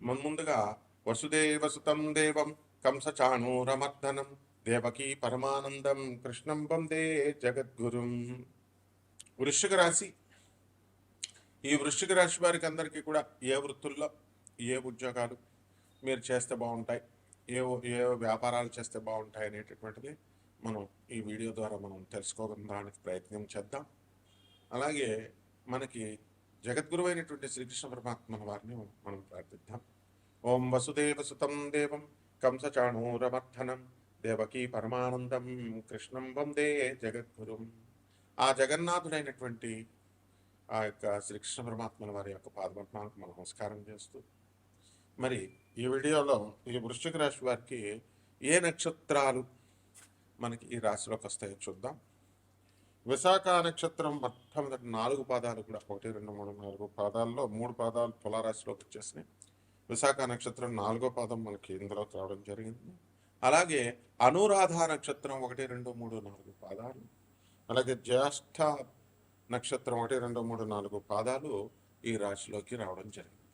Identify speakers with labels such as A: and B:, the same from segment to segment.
A: ముందుగా ముందుగా వసుదేవసుతం దేవం కంసచాణూరమర్దనం దేవకీ పరమానందం కృష్ణం వందే జగద్గురుం. వృశ్చిక రాశి. ఈ వృశ్చిక రాశి వారికి అందరికీ కూడా ఏ వృత్తుల్లో ఏ ఉద్యోగాలు మీరు చేస్తే బాగుంటాయి ఏ ఏ వ్యాపారాలు చేస్తే బాగుంటాయి అనేటటువంటిది మనం ఈ వీడియో ద్వారా మనం తెలుసుకోవడానికి ప్రయత్నం చేద్దాం. అలాగే మనకి జగద్గురువైనటువంటి శ్రీకృష్ణ పరమాత్మ వారిని మనం ప్రార్థిద్దాం. ఓం వసుదేవ సుతం దేవం కంసచాణూరమర్ధనం దేవకీ పరమానందం కృష్ణం వందే జగద్గురుం. ఆ జగన్నాథుడైనటువంటి ఆ యొక్క శ్రీకృష్ణ పరమాత్మల వారి యొక్క పాదపద్మాలకు మనం నమస్కారం చేస్తూ మరి ఈ వీడియోలో ఈ వృశ్చిక రాశి వారికి ఏ నక్షత్రాలు మనకి ఈ రాశిలోకి వస్తాయో చూద్దాం. విశాఖ నక్షత్రం మొట్టమొదటి నాలుగు పాదాలు కూడా ఒకటి రెండు మూడు నాలుగు పాదాల్లో మూడు పాదాలు తులారాశిలోకి వచ్చేసినాయి. విశాఖ నక్షత్రం నాలుగో పాదం మనకి ఇందులో రావడం జరిగింది. అలాగే అనురాధ నక్షత్రం ఒకటి రెండు మూడు నాలుగు పాదాలు. అలాగే జ్యేష్ఠ నక్షత్రం ఒకటి రెండు మూడు నాలుగు పాదాలు ఈ రాశిలోకి రావడం జరిగింది.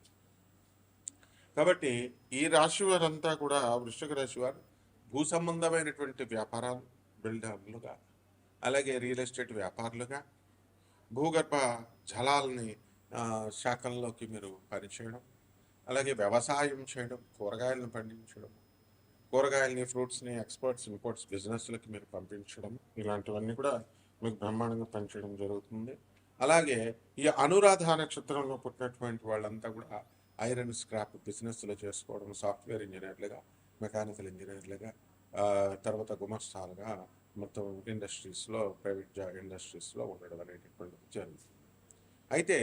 A: కాబట్టి ఈ రాశి వారంతా కూడా వృశ్చిక రాశి వారు భూ సంబంధమైనటువంటి వ్యాపారాలు బిల్డర్లుగా అలాగే రియల్ ఎస్టేట్ వ్యాపారులుగా భూగర్భ జలాలని శాఖల్లోకి మీరు పనిచేయడం అలాగే వ్యవసాయం చేయడం కూరగాయలను పండించడం కూరగాయలని ఫ్రూట్స్ని ఎక్స్పోర్ట్స్ ఇంపోర్ట్స్ బిజినెస్లకి మీరు పంపించడం ఇలాంటివన్నీ కూడా మీకు బ్రహ్మాండంగా పనిచేయడం జరుగుతుంది. అలాగే ఈ అనురాధ నక్షత్రంలో పుట్టినటువంటి వాళ్ళంతా కూడా ఐరన్ స్క్రాప్ బిజినెస్లో చేసుకోవడం సాఫ్ట్వేర్ ఇంజనీర్లుగా మెకానికల్ ఇంజనీర్లుగా తర్వాత గుమస్తాలుగా మొత్తం ఇండస్ట్రీస్లో ప్రైవేట్ జా ఇండస్ట్రీస్లో ఉండడం అనేటటువంటిది జరుగుతుంది అయితే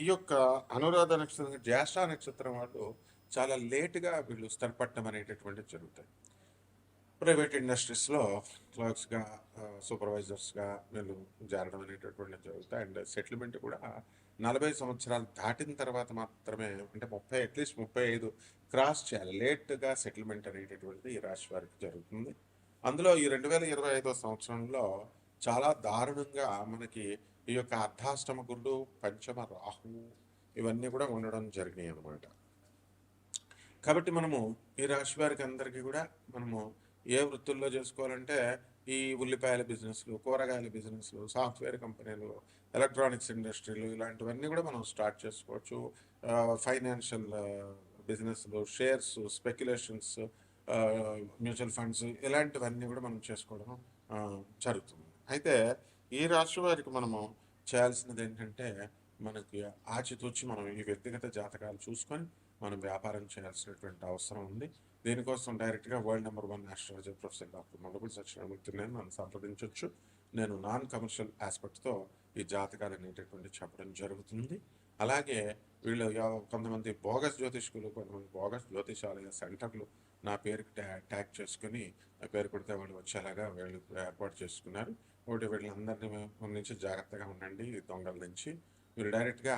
A: ఈ యొక్క అనురాధ నక్షత్రం జ్యేష్ఠ నక్షత్రం వాళ్ళు చాలా లేటుగా వీళ్ళు స్థిరపడటం అనేటటువంటిది జరుగుతాయి. ప్రైవేట్ ఇండస్ట్రీస్లో క్లర్క్స్గా సూపర్వైజర్స్గా వీళ్ళు చేరడం అనేటటువంటిది జరుగుతాయి. అండ్ సెటిల్మెంట్ కూడా నలభై సంవత్సరాలు దాటిన తర్వాత మాత్రమే అంటే ముప్పై అట్లీస్ట్ ముప్పై ఐదు క్రాస్ చేయాలి. లేట్గా సెటిల్మెంట్ అనేటటువంటిది ఈ రాశి వారికి జరుగుతుంది. అందులో ఈ రెండు వేల ఇరవై ఐదో సంవత్సరంలో చాలా దారుణంగా మనకి ఈ యొక్క అర్ధాష్టమ గురుడు పంచమ రాహు ఇవన్నీ కూడా ఉండడం జరిగినాయి అనమాట కాబట్టి మనము ఈ రాశి వారికి అందరికీ కూడా మనము ఏ వృత్తుల్లో చేసుకోవాలంటే ఈ ఉల్లిపాయల బిజినెస్లు కూరగాయల బిజినెస్లు సాఫ్ట్వేర్ కంపెనీలు ఎలక్ట్రానిక్స్ ఇండస్ట్రీలు ఇలాంటివన్నీ కూడా మనం స్టార్ట్ చేసుకోవచ్చు. ఫైనాన్షియల్ బిజినెస్లు షేర్స్ స్పెక్యులేషన్స్ మ్యూచువల్ ఫండ్స్ ఇలాంటివన్నీ కూడా మనం చేసుకోవడం జరుగుతుంది. అయితే ఈ రాశి వారికి మనము చేయాల్సినది ఏంటంటే మనకి ఆచితూచి మనం ఈ వ్యక్తిగత జాతకాలు చూసుకొని మనం వ్యాపారం చేయాల్సినటువంటి అవసరం ఉంది. దీనికోసం డైరెక్ట్గా world number one astrology professor doctor Mandapudi Satyanarayanamurthy నేను నన్ను సంప్రదించవచ్చు నేను నాన్ కమర్షియల్ ఆస్పెక్ట్తో ఈ జాతకాలు అనేటటువంటి చెప్పడం జరుగుతుంది. అలాగే వీళ్ళు కొంతమంది బోగస్ జ్యోతిష్కులు కొంతమంది బోగస్ జ్యోతిషాలయ సెంటర్లు నా పేరుకి ట్యాగ్ చేసుకుని నా పేరు కొడితే వాళ్ళు వచ్చేలాగా వీళ్ళు ఏర్పాటు చేసుకున్నారు. ఒకటి వీళ్ళందరినీ నుంచి జాగ్రత్తగా ఉండండి దొంగల నుంచి. మీరు డైరెక్ట్గా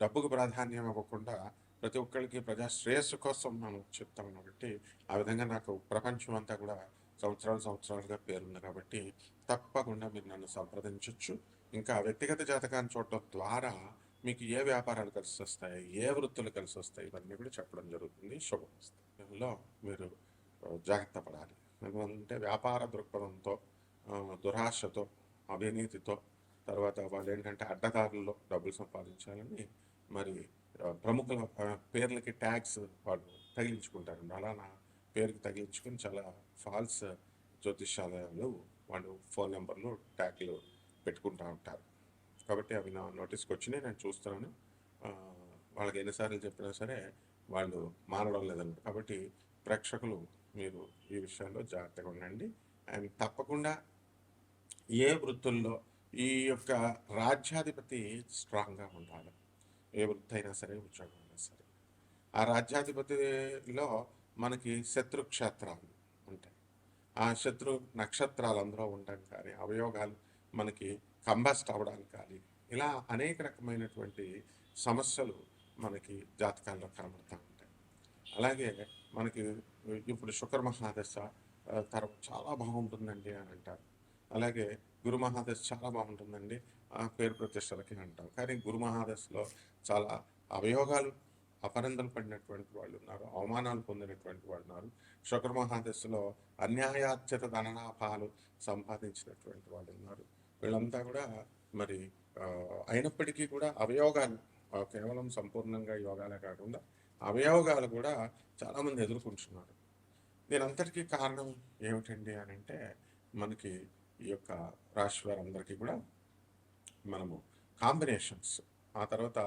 A: డబ్బుకు ప్రాధాన్యం ఇవ్వకుండా ప్రతి ఒక్కరికి ప్రజా శ్రేయస్సు కోసం మనం చెప్తాం కాబట్టి ఆ విధంగా నాకు ప్రపంచం అంతా కూడా సంవత్సరాలు సంవత్సరాలుగా పేరుంది కాబట్టి తప్పకుండా మీరు నన్ను సంప్రదించవచ్చు ఇంకా వ్యక్తిగత జాతకాన్ని చూడటం ద్వారా మీకు ఏ వ్యాపారాలు కలిసి వస్తాయి ఏ వృత్తులు కలిసి వస్తాయి ఇవన్నీ కూడా చెప్పడం జరుగుతుంది. శుభమస్తు లో మీరు జాగ్రత్త పడాలి. ఎందుకంటే వ్యాపార దృక్పథంతో దురాశతో అవినీతితో తర్వాత వాళ్ళు ఏంటంటే అడ్డదారుల్లో డబ్బులు సంపాదించాలని మరి ప్రముఖుల పేర్లకి ట్యాగ్స్ వాళ్ళు తగిలించుకుంటారు అలా నా పేరుకి తగిలించుకొని చాలా ఫాల్స్ జ్యోతిషాలయాలు వాళ్ళు ఫోన్ నెంబర్లు ట్యాగ్లు పెట్టుకుంటూ ఉంటారు. కాబట్టి అవి నా నోటీస్కి వచ్చినాయి నేను చూస్తున్నాను. వాళ్ళకి ఎన్నిసార్లు చెప్పినా సరే వాళ్ళు మారడం లేదన్నారు కాబట్టి ప్రేక్షకులు మీరు ఈ విషయంలో జాగ్రత్తగా ఉండండి. అండ్ తప్పకుండా ఏ వృత్తుల్లో ఈ యొక్క రాజ్యాధిపతి స్ట్రాంగ్గా ఉండాలి. ఏ వృత్తి అయినా సరే ఉద్యోగం అయినా సరే. ఆ రాజ్యాధిపతిలో మనకి శత్రు క్షేత్రాలు ఉంటాయి. ఆ శత్రు నక్షత్రాలు అందులో ఉండడం కానీ అవయోగాలు మనకి కంబస్ట్ అవ్వడానికి కానీ ఇలా అనేక రకమైనటువంటి సమస్యలు మనకి జాతకాల్లో కనబడుతూ ఉంటాయి. అలాగే మనకి ఇప్పుడు శుక్ర మహాదశ తర్వాత చాలా బాగుంటుందండి అని అంటారు. అలాగే గురు మహాదశ చాలా బాగుంటుందండి ఆ పేరు ప్రతిష్టలకి అంటాం కానీ గురు మహాదశలో చాలా అవయోగాలు అపరందలు పడినటువంటి వాళ్ళు ఉన్నారు అవమానాలు పొందినటువంటి వాళ్ళు ఉన్నారు. శుక్ర మహాదశలో అన్యాయార్జిత ధనలాభాలు సంపాదించినటువంటి వాళ్ళు ఉన్నారు. వీళ్ళంతా కూడా మరి అయినప్పటికీ కూడా అవయోగాలు కేవలం సంపూర్ణంగా యోగాలే కాకుండా అవయోగాలు కూడా చాలామంది ఎదుర్కొంటున్నారు. దీనంతటికీ కారణం ఏమిటండి అని అంటే మనకి ఈ యొక్క రాశి వారందరికీ కూడా మనము కాంబినేషన్స్ ఆ తర్వాత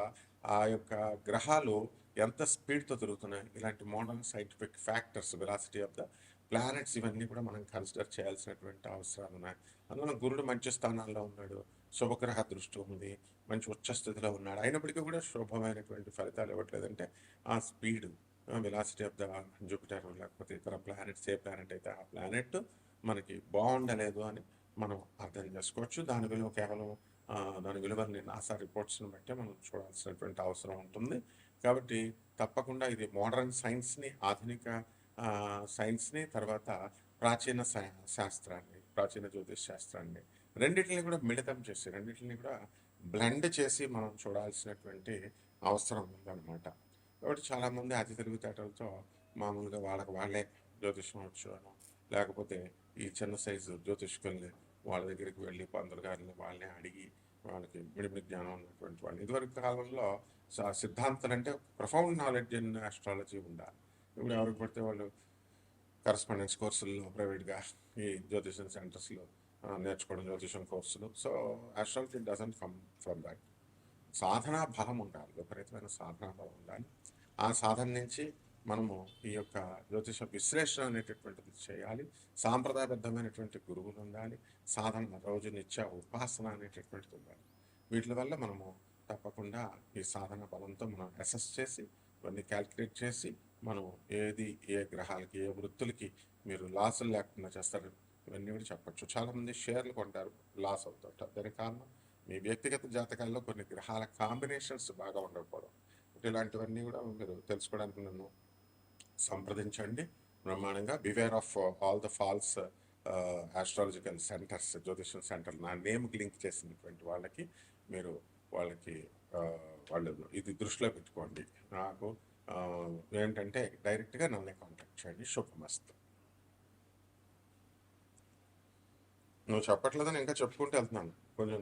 A: ఆ యొక్క గ్రహాలు ఎంత స్పీడ్తో తిరుగుతున్నాయి ఇలాంటి modern scientific factors velocity of the planets ఇవన్నీ కూడా మనం కన్సిడర్ చేయాల్సినటువంటి అవసరాలు ఉన్నాయి. అందులో గురుడు మంచి స్థానాల్లో ఉన్నాడు శుభగ్రహ దృష్టి ఉంది మంచి ఉచ్చ స్థితిలో ఉన్నాడు. అయినప్పటికీ కూడా శుభమైనటువంటి ఫలితాలు ఇవ్వట్లేదంటే ఆ speed velocity of the Jupiter లేకపోతే ఇతర ప్లానెట్స్ ఏ ప్లానెట్ అయితే ఆ ప్లానెట్ మనకి బాగుండలేదు అని మనం అర్థం చేసుకోవచ్చు. దాని విలువ కేవలం దాని విలువని నాసా రిపోర్ట్స్ని బట్టి మనం చూడాల్సినటువంటి అవసరం ఉంటుంది. కాబట్టి తప్పకుండా ఇది మోడర్న్ సైన్స్ని ఆధునిక సైన్స్ని తర్వాత ప్రాచీన సై- శాస్త్రాన్ని ప్రాచీన జ్యోతిష్ శాస్త్రాన్ని రెండింటిని కూడా మిళితం చేసి రెండింటిని కూడా బ్లెండ్ చేసి మనం చూడాల్సినటువంటి అవసరం ఉందన్నమాట. కాబట్టి చాలామంది అతి తెలివితేటలతో మామూలుగా వాళ్ళకి వాళ్ళే జ్యోతిష్యం వచ్చాను లేకపోతే ఈ చిన్న సైజు జ్యోతిష్కుల్ని వాళ్ళ దగ్గరికి వెళ్ళి పంతులు గారిని వాళ్ళని అడిగి వాళ్ళకి మిడిమిడి జ్ఞానం ఉన్నటువంటి వాళ్ళు. ఇదివరకు కాలంలో స- అంటే ప్రొఫౌండ్ నాలెడ్జ్ ఇన్ ఆస్ట్రాలజీ ఉండాలి. ఇప్పుడు ఎవరికి పడితే వాళ్ళు కరస్పాండెన్స్ కోర్సుల్లో ప్రైవేట్గా ఈ జ్యోతిషం సెంటర్స్లో నేర్చుకోవడం జ్యోతిషం కోర్సులు. So astrology doesn't come from that. సాధనా బలం ఉండాలి విపరీతమైన సాధనా బలం ఉండాలి. ఆ సాధన నుంచి మనము ఈ యొక్క జ్యోతిష విశ్లేషణ అనేటటువంటిది చేయాలి. సాంప్రదాయబద్ధమైనటువంటి గురువులు ఉండాలి. సాధన రోజు నిత్య ఉపాసన అనేటటువంటిది ఉండాలి. వీటి వల్ల మనము తప్పకుండా ఈ సాధన బలంతో మనం అసెస్ చేసి ఇవన్నీ క్యాల్కులేట్ చేసి మనం ఏది ఏ గ్రహాలకి ఏ వృత్తులకి మీరు లాసులు లేకుండా చేస్తారు ఇవన్నీ కూడా చెప్పచ్చు. చాలామంది షేర్లు కొంటారు లాస్ అవుతుంటారు దానికి కారణం మీ వ్యక్తిగత జాతకాల్లో కొన్ని గ్రహాల కాంబినేషన్స్ బాగా ఉండకపోవడం. ఇలాంటివన్నీ కూడా మీరు తెలుసుకోవడానికి నన్ను సంప్రదించండి. బ్రహ్మాండంగా beware of all the false astrological centres జ్యోతిషం సెంటర్ నా నేమ్కి లింక్ చేసినటువంటి వాళ్ళకి మీరు వాళ్ళకి uh, వాళ్ళు ఇది దృష్టిలో పెట్టుకోండి. నాకు uh, ఏంటంటే డైరెక్ట్గా నన్నే కాంటాక్ట్ చేయండి. శుభమస్తు. నువ్వు చెప్పట్లేదని ఇంకా చెప్పుకుంటూ వెళ్తున్నాను. కొంచెం